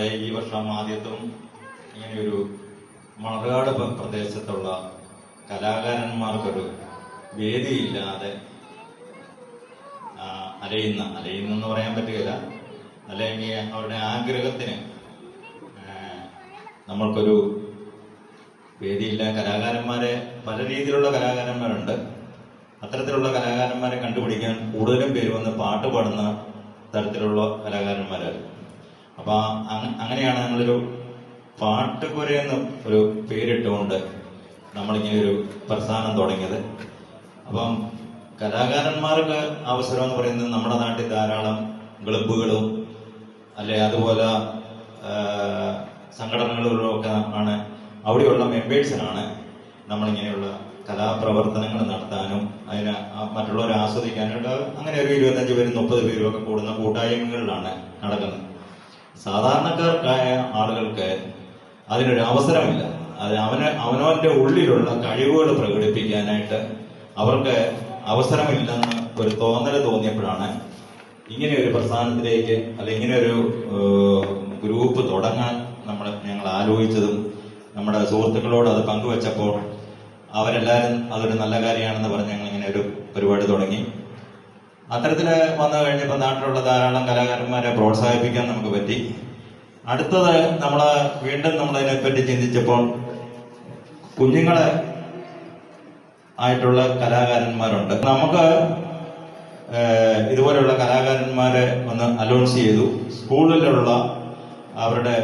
നമ്മുടെ ഈ വർഷം ആദ്യത്തും ഇങ്ങനെയൊരു മണർകാട് പ്ര- പ്രദേശത്തുള്ള കലാകാരന്മാർക്കൊരു വേദിയില്ലാതെ അലയുന്ന അലയുന്നെന്ന് പറയാൻ പറ്റുകയില്ല. അല്ലെങ്കിൽ അവരുടെ ആഗ്രഹത്തിന് നമ്മൾക്കൊരു വേദിയില്ല. കലാകാരന്മാരെ പല രീതിയിലുള്ള കലാകാരന്മാരുണ്ട്. അത്തരത്തിലുള്ള കലാകാരന്മാരെ കണ്ടുപിടിക്കാൻ കൂടുതലും പേര് വന്ന് പാട്ട് പാടുന്ന തരത്തിലുള്ള കലാകാരന്മാരാണ് അപ്പൊ അങ്ങനെയാണ് ഞങ്ങളൊരു എന്ന് ഒരു പേരിട്ടുകൊണ്ട് നമ്മളിങ്ങനെ ഒരു പ്രസ്ഥാനം തുടങ്ങിയത്. അപ്പം കലാകാരന്മാർക്ക് അവസരം എന്ന് പറയുന്നത് നമ്മുടെ നാട്ടിൽ ധാരാളം ക്ലബുകളും അല്ലെ അതുപോലെ സംഘടനകളിലും ഒക്കെ ആണ്. അവിടെയുള്ള മെമ്പേഴ്സിനാണ് നമ്മളിങ്ങനെയുള്ള കലാപ്രവർത്തനങ്ങൾ നടത്താനും അതിന് മറ്റുള്ളവരെ ആസ്വദിക്കാനായിട്ട് അങ്ങനെ ഒരു ഇരുപത്തഞ്ച് പേരും മുപ്പത് പേരും ഒക്കെ കൂടുന്ന കൂട്ടായ്മകളിലാണ് നടക്കുന്നത്. സാധാരണക്കാർക്കായ ആളുകൾക്ക് അതിനൊരു അവസരമില്ല. അത് അവന് അവനവന്റെ ഉള്ളിലുള്ള കഴിവുകൾ പ്രകടിപ്പിക്കാനായിട്ട് അവർക്ക് അവസരമില്ലെന്ന് ഒരു തോന്നൽ തോന്നിയപ്പോഴാണ് ഇങ്ങനെ ഒരു പ്രസ്ഥാനത്തിലേക്ക് അല്ലെ ഇങ്ങനെ ഒരു ഗ്രൂപ്പ് തുടങ്ങാൻ നമ്മൾ ഞങ്ങൾ ആലോചിച്ചതും നമ്മുടെ സുഹൃത്തുക്കളോട് അത് പങ്കുവച്ചപ്പോൾ അവരെല്ലാവരും അതൊരു നല്ല കാര്യമാണെന്ന് പറഞ്ഞ് ഞങ്ങൾ ഇങ്ങനെ ഒരു പരിപാടി തുടങ്ങി. അത്തരത്തിൽ വന്നു കഴിഞ്ഞപ്പോൾ നാട്ടിലുള്ള ധാരാളം കലാകാരന്മാരെ പ്രോത്സാഹിപ്പിക്കാൻ നമുക്ക് പറ്റി. അടുത്തത് നമ്മൾ വീണ്ടും നമ്മളതിനെ അതിനെപ്പറ്റി ചിന്തിച്ചപ്പോൾ കുഞ്ഞുങ്ങളെ ആയിട്ടുള്ള കലാകാരന്മാരുണ്ട്. നമുക്ക് ഇതുപോലെയുള്ള കലാകാരന്മാരെ ഒന്ന് അലോൺസ് ചെയ്തു. സ്കൂളിലുള്ള അവരുടെ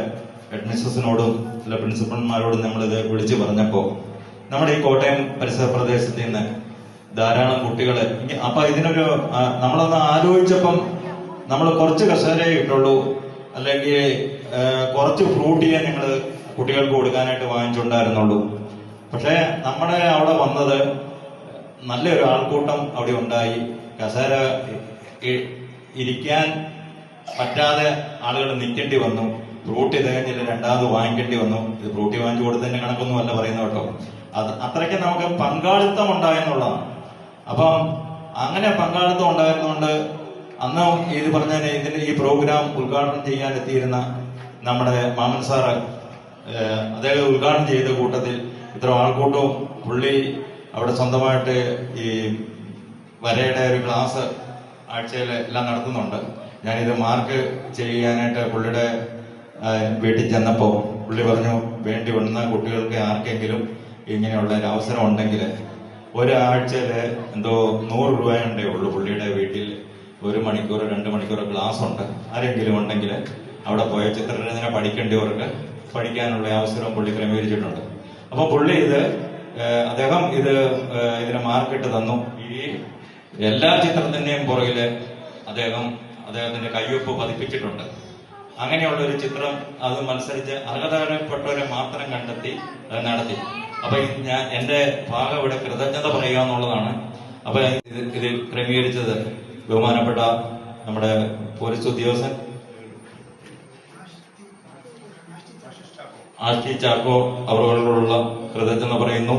ഹെഡ്മിസ്ട്രസിനോടും ചില പ്രിൻസിപ്പൽമാരോടും നമ്മളിത് വിളിച്ചു പറഞ്ഞപ്പോൾ നമ്മുടെ ഈ കോട്ടയം പരിസര പ്രദേശത്ത് നിന്ന് ധാരാളം കുട്ടികളെ. അപ്പൊ ഇതിനൊരു നമ്മളൊന്ന് ആലോചിച്ചപ്പം നമ്മൾ കുറച്ച് കസേരയെ ഇട്ടുള്ളൂ. അല്ലെങ്കിൽ കുറച്ച് കുറച്ച് ഫ്രൂട്ടിയെ ഞങ്ങൾ കുട്ടികൾക്ക് കൊടുക്കാനായിട്ട് വാങ്ങിച്ചുണ്ടായിരുന്നുള്ളൂ. പക്ഷേ നമ്മുടെ അവിടെ വന്നത് നല്ലൊരു ആൾക്കൂട്ടം അവിടെ ഉണ്ടായി. കസേര ഇരിക്കാൻ പറ്റാതെ ആളുകൾ നിൽക്കേണ്ടി വന്നു. ഫ്രൂട്ടി തികഞ്ഞില്ല രണ്ടാമത് വാങ്ങിക്കേണ്ടി വന്നു. ഇത് ഫ്രൂട്ടി വാങ്ങിച്ചു കൊടുത്തതിന്റെ കണക്കൊന്നും അല്ല പറയുന്നത് കേട്ടോ. അത് അത്രയ്ക്ക് നമുക്ക് പങ്കാളിത്തം ഉണ്ടായെന്നുള്ളതാണ്. അപ്പം അങ്ങനെ പങ്കാളിത്തം ഉണ്ടായിരുന്നുകൊണ്ട് അന്ന് ഇത് പറഞ്ഞ ഇതിന്റെ ഈ പ്രോഗ്രാം ഉദ്ഘാടനം ചെയ്യാൻ എത്തിയിരുന്ന നമ്മുടെ മാമൻ സാറ് അദ്ദേഹം ഉദ്ഘാടനം ചെയ്ത കൂട്ടത്തിൽ ഇത്ര ആൾക്കൂട്ടവും പുള്ളി അവിടെ സ്വന്തമായിട്ട് ഈ വരയുടെ ഒരു ക്ലാസ് ആഴ്ചയിൽ എല്ലാം നടത്തുന്നുണ്ട്. ഞാനിത് മാർക്ക് ചെയ്യാനായിട്ട് പുള്ളിയുടെ വീട്ടിൽ ചെന്നപ്പോൾ പുള്ളി പറഞ്ഞു വേണ്ടി വന്ന കുട്ടികൾക്ക് ആർക്കെങ്കിലും ഇങ്ങനെയുള്ള ഒരു അവസരം ഉണ്ടെങ്കിൽ ഒരാഴ്ചയിൽ എന്തോ നൂറ് രൂപയുണ്ടേ ഉള്ളൂ പുള്ളിയുടെ വീട്ടിൽ. ഒരു മണിക്കൂർ രണ്ട് മണിക്കൂർ ക്ലാസ് ഉണ്ട്. ആരെങ്കിലും ഉണ്ടെങ്കിൽ അവിടെ പോയ ചിത്രരചന പഠിക്കേണ്ടവർക്ക് പഠിക്കാനുള്ള അവസരം പുള്ളി ക്രമീകരിച്ചിട്ടുണ്ട്. അപ്പൊ പുള്ളി ഇത് അദ്ദേഹം ഇത് ഇതിന് മാർക്കിട്ട് തന്നു. ഈ എല്ലാ ചിത്രത്തിന്റെയും പുറകിൽ അദ്ദേഹം അദ്ദേഹത്തിന്റെ കയ്യൊപ്പ് പതിപ്പിച്ചിട്ടുണ്ട്. അങ്ങനെയുള്ള ഒരു ചിത്രം അത് മത്സരിച്ച് അർഹതപ്പെട്ടവരെ മാത്രം കണ്ടെത്തി നടത്തി. അപ്പൊ ഞാൻ എന്റെ ഭാഗം ഇവിടെ കൃതജ്ഞത പറയുക എന്നുള്ളതാണ്. അപ്പൊ ഇത് ഇത് ക്രമീകരിച്ചത് ബഹുമാനപ്പെട്ട നമ്മുടെ പോലീസ് ഉദ്യോഗസ്ഥൻ ആഷ്ടി ചാക്കോ അവരോടുള്ള കൃതജ്ഞത പറയുന്നു.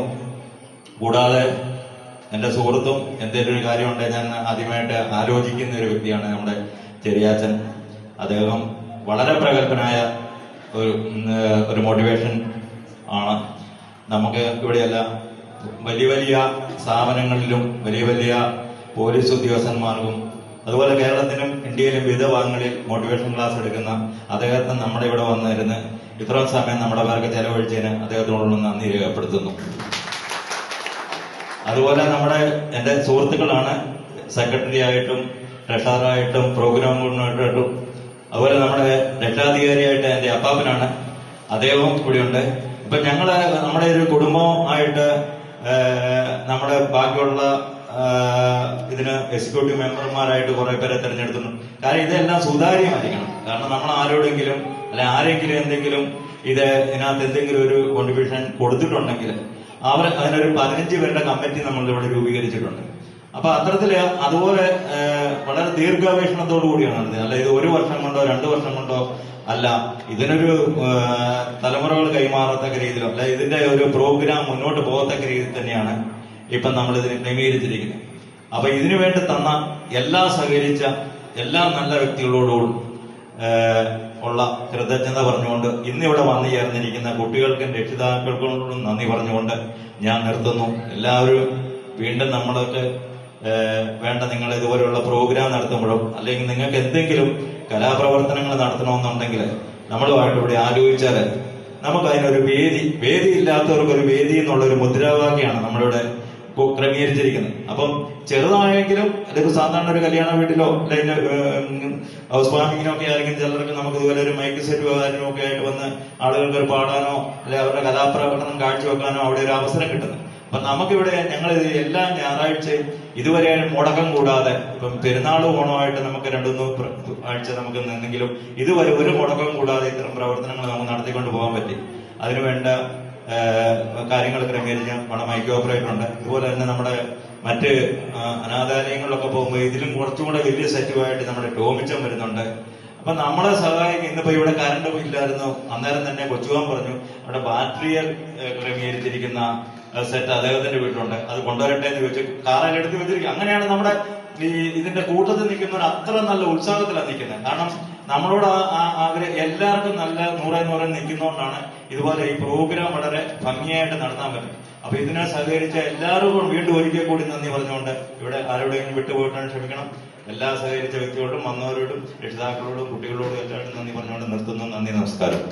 കൂടാതെ എന്റെ സുഹൃത്തും എന്തെങ്കിലും ഒരു കാര്യമുണ്ടെങ്കിൽ ഞാൻ ആദ്യമായിട്ട് ആലോചിക്കുന്ന ഒരു വ്യക്തിയാണ് നമ്മുടെ ചെറിയാച്ചൻ. അദ്ദേഹം വളരെ പ്രഗത്ഭനായ ഒരു ഒരു മോട്ടിവേഷൻ ആണ്. നമുക്ക് ഇവിടെയല്ല വലിയ വലിയ സ്ഥാപനങ്ങളിലും വലിയ വലിയ പോലീസ് ഉദ്യോഗസ്ഥന്മാർക്കും അതുപോലെ കേരളത്തിലും ഇന്ത്യയിലും വിവിധ ഭാഗങ്ങളിൽ മോട്ടിവേഷൻ ക്ലാസ് എടുക്കുന്ന അദ്ദേഹത്തെ നമ്മുടെ ഇവിടെ വന്നിരുന്ന് ഇത്രയും സമയം നമ്മുടെ പേർക്ക് ചെലവഴിച്ചതിന് അദ്ദേഹത്തോടുള്ള നന്ദി രേഖപ്പെടുത്തുന്നു. അതുപോലെ നമ്മുടെ എന്റെ സുഹൃത്തുക്കളാണ് സെക്രട്ടറി ആയിട്ടും ട്രഷറായിട്ടും പ്രോഗ്രാം അതുപോലെ നമ്മുടെ രക്ഷാധികാരിയായിട്ട് എന്റെ അപ്പാപ്പനാണ്. അദ്ദേഹവും കൂടിയുണ്ട്. ഇപ്പൊ ഞങ്ങൾ നമ്മുടെ ഒരു കുടുംബമായിട്ട് നമ്മുടെ ബാക്കിയുള്ള ഇതിന് എക്സിക്യൂട്ടീവ് മെമ്പർമാരായിട്ട് കുറെ പേരെ തെരഞ്ഞെടുത്തിട്ടുണ്ട് കാരണം ഇതെല്ലാം സുതാര്യമായിരിക്കണം. കാരണം നമ്മൾ ആരോടെങ്കിലും അല്ലെ ആരെങ്കിലും എന്തെങ്കിലും ഇത് ഇതിനകത്ത് എന്തെങ്കിലും ഒരു കോൺട്രിബ്യൂഷൻ കൊടുത്തിട്ടുണ്ടെങ്കിൽ അവർ അതിനൊരു പതിനഞ്ച് പേരുടെ കമ്മിറ്റി നമ്മളിവിടെ രൂപീകരിച്ചിട്ടുണ്ട്. അപ്പൊ അത്തരത്തിൽ അതുപോലെ വളരെ ദീർഘവേഷണത്തോടു കൂടിയാണ് നടത്തിയത്. അല്ല ഇത് ഒരു വർഷം കൊണ്ടോ രണ്ട് വർഷം കൊണ്ടോ അല്ല ഇതിനൊരു തലമുറകൾ കൈമാറത്തക്ക രീതിയിലോ അല്ല ഇതിന്റെ ഒരു പ്രോഗ്രാം മുന്നോട്ട് പോകത്തക്ക രീതിയിൽ തന്നെയാണ് ഇപ്പൊ നമ്മൾ ഇതിനെ ക്രമീകരിച്ചിരിക്കുന്നത്. അപ്പൊ ഇതിനു വേണ്ടി തന്ന എല്ലാ സഹകരിച്ച എല്ലാ നല്ല വ്യക്തികളോടും ഉള്ള കൃതജ്ഞത പറഞ്ഞുകൊണ്ട് ഇന്നിവിടെ വന്നു ചേർന്നിരിക്കുന്ന കുട്ടികൾക്കും രക്ഷിതാക്കൾക്കും നന്ദി പറഞ്ഞുകൊണ്ട് ഞാൻ നിർത്തുന്നു. എല്ലാവരും വീണ്ടും നമ്മളൊക്കെ വേണ്ട നിങ്ങൾ ഇതുപോലെയുള്ള പ്രോഗ്രാം നടത്തുമ്പോഴും അല്ലെങ്കിൽ നിങ്ങൾക്ക് എന്തെങ്കിലും കലാപ്രവർത്തനങ്ങൾ നടത്തണമെന്നുണ്ടെങ്കിൽ നമ്മളുമായിട്ട് ഇവിടെ ആലോചിച്ചാൽ നമുക്ക് അതിനൊരു വേദി വേദി ഇല്ലാത്തവർക്ക് ഒരു വേദി എന്നുള്ള ഒരു മുദ്രാവാക്യമാണ് നമ്മളിവിടെ ക്രമീകരിച്ചിരിക്കുന്നത്. അപ്പം ചെറുതായെങ്കിലും അല്ലെങ്കിൽ സാധാരണ ഒരു കല്യാണ വീട്ടിലോ അല്ലെങ്കിൽ ഹൗസ് ഒക്കെ ആയിരിക്കും ചിലർക്ക് നമുക്ക് ഇതുപോലെ ഒരു മൈക്ക് സെറ്റ് കാര്യമോ ഒക്കെ ആയിട്ട് വന്ന് ആളുകൾക്ക് പാടാനോ അല്ലെങ്കിൽ അവരുടെ കലാപ്രകടനം കാഴ്ചവെക്കാനോ അവിടെ ഒരു അവസരം കിട്ടുന്നത്. അപ്പൊ നമുക്കിവിടെ ഞങ്ങൾ എല്ലാ ഞായറാഴ്ചയും ഇതുവരെ മുടക്കം കൂടാതെ ഇപ്പം പെരുന്നാൾ ഓണമായിട്ട് നമുക്ക് രണ്ടു മൂന്ന് ആഴ്ച നമുക്ക് നിന്നെങ്കിലും ഇതുവരെ ഒരു മുടക്കം കൂടാതെ ഇത്തരം പ്രവർത്തനങ്ങൾ നമുക്ക് നടത്തിക്കൊണ്ട് പോകാൻ പറ്റി. അതിനുവേണ്ട കാര്യങ്ങൾ ക്രമീകരിച്ച നമ്മുടെ മൈക്രോ ഓപ്പറേറ്റർ ഉണ്ട് ഇതുപോലെ തന്നെ നമ്മുടെ മറ്റ് അനാഥാലയങ്ങളിലൊക്കെ പോകുമ്പോൾ ഇതിലും കുറച്ചും കൂടെ വലിയ സെറ്റുമായിട്ട് നമ്മുടെ ടോമിച്ചം വരുന്നുണ്ട്. അപ്പൊ നമ്മളെ സഹായിക്കും ഇന്നിപ്പോ ഇവിടെ കറണ്ട് ഇല്ലായിരുന്നു. അന്നേരം തന്നെ കൊച്ചുവാൻ പറഞ്ഞു അവിടെ ബാറ്ററിയൽ ക്രമീകരിച്ചിരിക്കുന്ന സെറ്റ് അദ്ദേഹത്തിന്റെ വീട്ടിലുണ്ട്. അത് കൊണ്ടുവരട്ടെ എന്ന് ചോദിച്ചു. കാറൊക്കെ എടുത്ത് വെച്ചിരിക്കും. അങ്ങനെയാണ് നമ്മുടെ ഈ ഇതിന്റെ കൂട്ടത്തിൽ നിൽക്കുന്നവർ അത്ര നല്ല ഉത്സാഹത്തിലാണ് നിൽക്കുന്നത്. കാരണം നമ്മളോട് ആഗ്രഹം എല്ലാവർക്കും നല്ല നൂറെ നൂറെ നിൽക്കുന്നതുകൊണ്ടാണ് ഇതുപോലെ ഈ പ്രോഗ്രാം വളരെ ഭംഗിയായിട്ട് നടത്താൻ പറ്റും അപ്പൊ ഇതിനെ സഹകരിച്ച എല്ലാവർക്കും വീണ്ടും ഒരിക്കൽ കൂടി നന്ദി പറഞ്ഞുകൊണ്ട് ഇവിടെ ആരോടെങ്കിലും വിട്ടുപോയിട്ടാണ് ക്ഷമിക്കണം. എല്ലാ സഹകരിച്ച വ്യക്തികളോടും വന്നവരോടും രക്ഷിതാക്കളോടും കുട്ടികളോടും എല്ലാവരും നന്ദി പറഞ്ഞുകൊണ്ട് നിർത്തുന്നു. നന്ദി നമസ്കാരം.